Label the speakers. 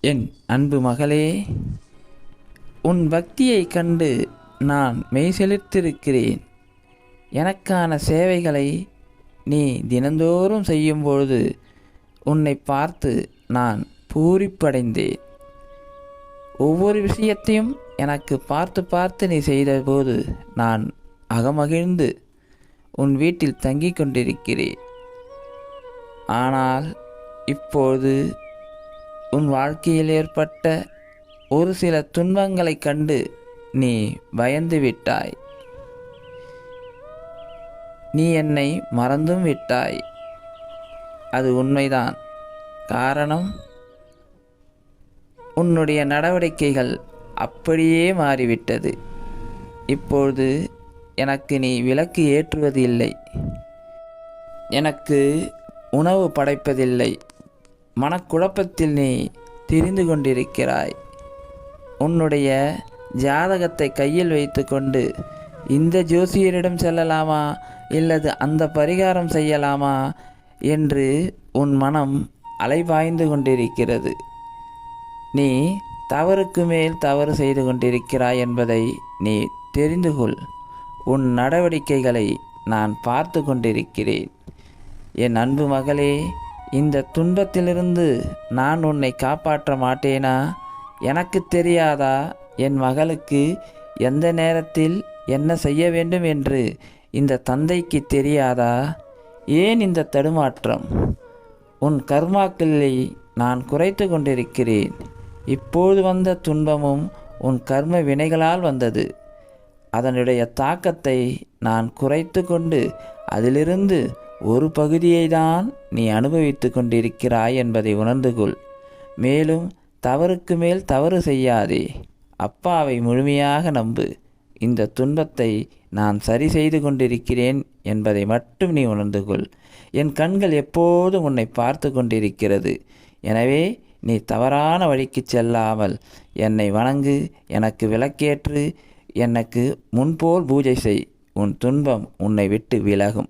Speaker 1: என் அன்பு மகளே உன் பக்தியை கண்டு நான் மெய்செலுத்திருக்கிறேன் எனக்கான சேவைகளை நீ தினந்தோறும் செய்யும் பொழுது உன்னை பார்த்து நான் பூரிப்படைந்தேன். ஒவ்வொரு விஷயத்தையும் எனக்கு பார்த்து பார்த்து நீ செய்தபோது நான் அகமகிழ்ந்து உன் வீட்டில் தங்கிக் கொண்டிருக்கிறேன். ஆனால் இப்போது உன் வாழ்க்கையில் ஏற்பட்ட ஒரு சில துன்பங்களைக் கண்டு நீ பயந்து விட்டாய். நீ என்னை மறந்தும் விட்டாய். அது உண்மைதான். காரணம் உன்னுடைய நடவடிக்கைகள் அப்படியே மாறிவிட்டது. இப்பொழுது எனக்கு நீ விளக்கு ஏற்றுவது இல்லை எனக்கு உணவு படைப்பதில்லை. மனக்குழப்பத்தில் நீ திரிந்து கொண்டிருக்கிறாய். உன்னுடைய ஜாதகத்தை கையில் வைத்துக்கொண்டு இந்த ஜோசியரிடம் செல்லலாமா? இல்லது அந்த பரிகாரம் செய்யலாமா? என்று உன் மனம் அலைபாய்ந்து கொண்டிருக்கிறது. நீ தவறுக்கு மேல் தவறு செய்து கொண்டிருக்கிறாய் என்பதை நீ தெரிந்து கொள். உன் நடவடிக்கைகளை நான் பார்த்து கொண்டிருக்கிறேன். என் அன்பு மகளே இந்த துன்பத்திலிருந்து நான் உன்னை காப்பாற்ற மாட்டேனா? எனக்கு தெரியாதா? என் மகளுக்கு எந்த நேரத்தில் என்ன செய்ய வேண்டும் என்று இந்த தந்தைக்கு தெரியாதா? ஏன் இந்த தடுமாற்றம்? உன் கர்மாக்களை நான் குறைத்து கொண்டிருக்கிறேன். இப்போது வந்த துன்பமும் உன் கர்ம வினைகளால் வந்தது. அதனுடைய தாக்கத்தை நான் குறைத்து கொண்டு அதிலிருந்து ஒரு பகுதியை தான் நீ அனுபவித்து கொண்டிருக்கிறாய் என்பதை உணர்ந்து கொள். மேலும் தவறுக்கு மேல் தவறு செய்யாதே. அப்பாவை முழுமையாக நம்பு. இந்த துன்பத்தை நான் சரி செய்து கொண்டிருக்கிறேன் என்பதை மட்டும் நீ உணர்ந்து கொள். என் கண்கள் எப்போதும் உன்னை பார்த்து கொண்டிருக்கிறது. எனவே நீ தவறான வழிக்கு செல்லாமல் என்னை வணங்கு எனக்கு விளக்கேற்று எனக்கு முன்போல் பூஜை செய். உன் துன்பம் உன்னை விட்டு விலகும்.